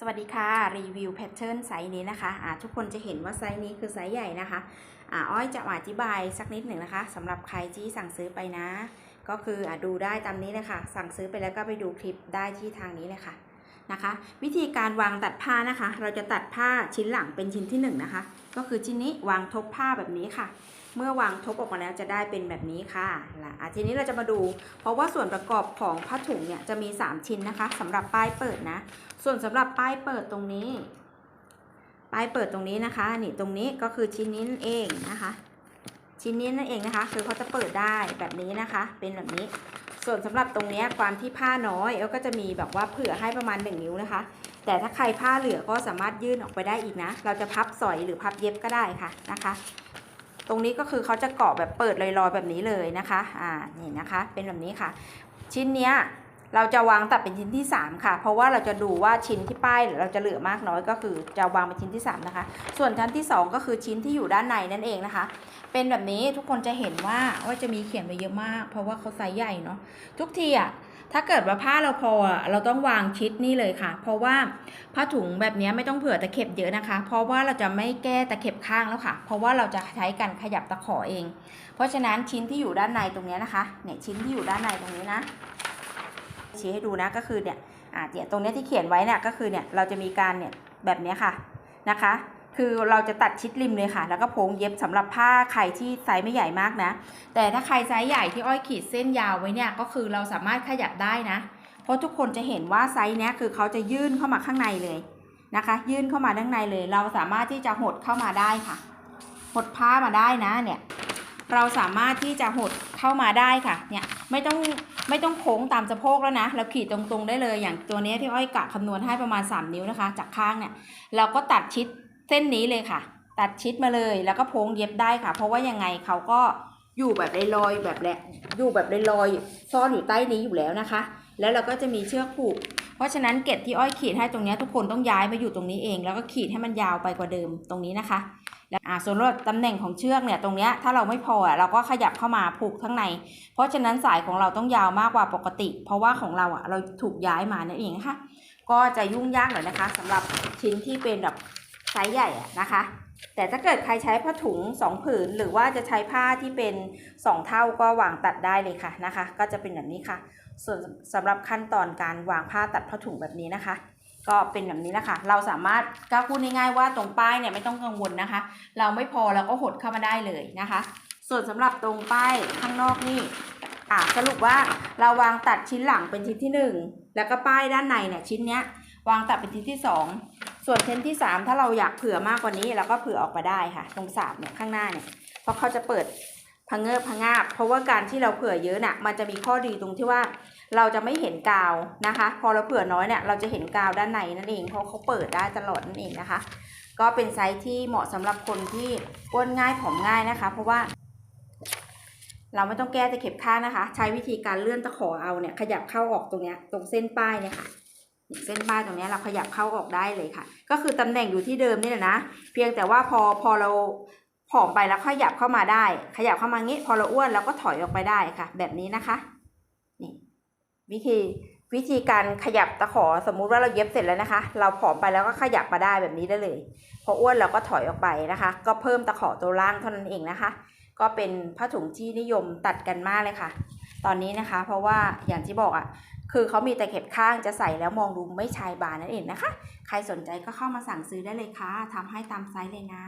สวัสดีค่ะรีวิวแพทเทิร์นไซส์นี้นะคะอ่าทุกคนจะเห็นว่าไซส์นี้คือไซส์ใหญ่นะคะอ่าอ้อยจะอธิบายสักนิดหนึ่งนะคะสำหรับใครที่สั่งซื้อไปนะ ก็คืออ่าดูได้ตามนี้เลยค่ะ สั่งซื้อไปแล้วก็ไปดูคลิปได้ที่ทางนี้เลยค่ะนะคะ วิธีการวางตัดผ้านะคะ เราจะตัดผ้าชิ้นหลังเป็นชิ้นที่หนึ่งนะคะ ก็คือชิ้นนี้วางทบผ้าแบบนี้ค่ะ เมื่อวางทบออกมาแล้วจะได้เป็นแบบนี้ค่ะล่ะทีนี้เราจะมาดู เพราะว่าส่วนประกอบของผ้าถุงเนี่ยจะมี 3 ชิ้นนะคะสำหรับป้ายเปิดนะ ส่วนสำหรับป้ายเปิดตรงนี้ ป้ายเปิดตรงนี้นะคะ นี่ตรงนี้ก็คือชิ้นนี้นั่นเองนะคะ ชิ้นนี้นั่นเองนะคะ คือเขาจะเปิดได้แบบนี้นะคะ เป็นแบบนี้ ส่วนสำหรับตรงเนี้ยความที่ผ้าน้อยเอลก็จะมีแบบว่าเผื่อให้ประมาณ 1 นิ้วนะคะ แต่ถ้าใครผ้าเหลือก็สามารถยื่นออกไปได้อีกนะ เราจะพับสอยหรือพับเย็บก็ได้ค่ะนะคะ ตรงนี้ก็คือเขาจะเกาะแบบเปิดลอยๆแบบนี้เลยนะคะ อ่า นี่นะคะ เป็นแบบนี้ค่ะ ชิ้นเนี้ย เราจะวางตัดเป็นชิ้นที่ 3 ค่ะ เพราะว่าเราจะดูว่าชิ้นที่ป้ายเราจะเหลือมากน้อยก็คือจะวางเป็นชิ้นที่ 3 นะคะ ส่วนชั้นที่ 2 ก็คือชิ้นที่อยู่ด้านในนั่นเองนะคะ เป็นแบบนี้ทุกคนจะเห็นว่าว่าจะมีเขียนไว้เยอะมาก เพราะว่าเขาไซส์ใหญ่เนาะทุกทีอะถ้าเกิดว่าผ้าเราพอเราต้องวางชิดนี่เลยค่ะ เพราะว่าผ้าถุงแบบนี้ไม่ต้องเผื่อตะเข็บเยอะนะคะ เพราะว่าเราจะไม่แก้ตะเข็บข้างแล้วค่ะ เพราะว่าเราจะใช้การขยับตะขอเอง เพราะฉะนั้นชิ้นที่อยู่ด้านในตรงนี้นะคะเนี่ยชิ้นที่อยู่ด้านในตรงนี้นะ ชี้ให้ดูนะก็คือเนี่ยอ่าเนี่ยตรงเนี้ยที่เขียนไว้เนี่ยก็คือเนี่ยเราจะมีการเนี่ยแบบนี้ค่ะนะคะ คือเราจะตัดชิดริมเลยค่ะ แล้วก็โพงเย็บสำหรับผ้าใครที่ไซส์ไม่ใหญ่มากนะ แต่ถ้าใครไซส์ใหญ่ที่อ้อยขีดเส้นยาวไว้เนี่ยก็คือเราสามารถขยับได้นะ เพราะทุกคนจะเห็นว่าไซส์เนี้ยคือเขาจะยื่นเข้ามาข้างในเลยนะคะ ยื่นเข้ามาด้านในเลย เราสามารถที่จะหดเข้ามาได้ค่ะ หดผ้ามาได้นะเนี่ยเราสามารถที่จะหดเข้ามาได้ค่ะเนี่ย ไม่ต้องไม่ต้องโค้งตามสะโพกแล้วนะเราขีดตรงๆได้เลยอย่างตัวนี้ที่อ้อยกะคำนวณให้ประมาณ 3 นิ้วนะคะ จากข้างเนี่ยเราก็ตัดชิดเส้นนี้เลยค่ะ ตัดชิดมาเลยแล้วก็โพ้งเย็บได้ค่ะ เพราะว่ายังไงเขาก็อยู่แบบลอยๆแบบแหละอยู่แบบลอยๆซ่อนอยู่ใต้นี้อยู่แล้วนะคะ แล้วเราก็จะมีเชือกผูก เพราะฉะนั้นเกล็ดที่อ้อยขีดให้ตรงนี้ทุกคนต้องย้ายมาอยู่ตรงนี้เอง แล้วก็ขีดให้มันยาวไปกว่าเดิมตรงนี้นะคะ อ่าส่วนลดตำแหน่งของเชือกเนี่ยตรงเนี้ยถ้าเราไม่พอเราก็ขยับเข้ามาผูกข้างใน เพราะฉะนั้นสายของเราต้องยาวมากกว่าปกติ เพราะว่าของเราอะเราถูกย้ายมานั่นเองค่ะ ก็จะยุ่งยากหน่อยนะคะสำหรับชิ้นที่เป็นแบบไซส์ใหญ่อะนะคะ แต่ถ้าเกิดใครใช้ผ้าถุงสองผืน หรือว่าจะใช้ผ้าที่เป็นสองเท่าก็วางตัดได้เลยค่ะนะคะ ก็จะเป็นแบบนี้ค่ะ ส่วนสำหรับขั้นตอนการวางผ้าตัดผ้าถุงแบบนี้นะคะ ก็เป็นแบบนี้แหละค่ะ เราสามารถก็พูดง่ายๆว่าตรงป้ายเนี่ยไม่ต้องกังวลนะคะ เราไม่พอเราก็หดเข้ามาได้เลยนะคะ ส่วนสำหรับตรงป้ายข้างนอกนี่อ่าสรุปว่าเราวางตัดชิ้นหลังเป็นชิ้นที่หนึ่งแล้วก็ป้ายด้านในเนี่ยชิ้นเนี้ยวางตัดเป็นชิ้นที่สองส่วนชิ้นที่สามถ้าเราอยากเผื่อมากกว่านี้เราก็เผื่อออกมาได้ค่ะ ตรงสามเนี่ยข้างหน้าเนี่ยเพราะเขาจะเปิด พังเงือบพังงาบ เพราะว่าการที่เราเผื่อเยอะน่ะมันจะมีข้อดีตรงที่ว่า เราจะไม่เห็นกาวนะคะ พอเราเผื่อน้อยเนี่ยเราจะเห็นกาวด้านในนั่นเองเพราะเขาเปิดได้ตลอดนั่นเองนะคะ ก็เป็นไซส์ที่เหมาะสำหรับคนที่อ้วนง่ายผอมง่ายนะคะ เพราะว่า เราไม่ต้องแก้ตะเข็บข้างนะคะ ใช้วิธีการเลื่อนตะขอเอาเนี่ยขยับเข้าออกตรงเนี้ยตรงเส้นป้ายเนี่ยค่ะเนี่ยเส้นป้ายตรงเนี้ยเราขยับเข้าออกได้เลยค่ะ ก็คือตำแหน่งอยู่ที่เดิมนี่แหละนะ เพียงแต่ว่าพอพอเรา ผอมไปแล้วขยับเข้ามาได้ ขยับเข้ามางี้ พอเราอ้วนเราก็ถอยออกไปได้ค่ะ แบบนี้นะคะ นี่ วิธีวิธีการขยับตะขอสมมุติว่าเราเย็บเสร็จแล้วนะคะ เราผอมไปแล้วก็ขยับมาได้แบบนี้ได้เลย พออ้วนเราก็ถอยออกไปนะคะ ก็เพิ่มตะขอตัวล่างเท่านั้นเองนะคะ ก็เป็นผ้าถุงที่นิยมตัดกันมากเลยค่ะ ตอนนี้นะคะ เพราะว่าอย่างที่บอกอะ่ะคือเขามีแต่เข็บข้างจะใส่แล้วมองดูไม่ชายบานนั่นเองนะคะ ใครสนใจก็เข้ามาสั่งซื้อได้เลยค่ะทำให้ตามไซส์เลยนะ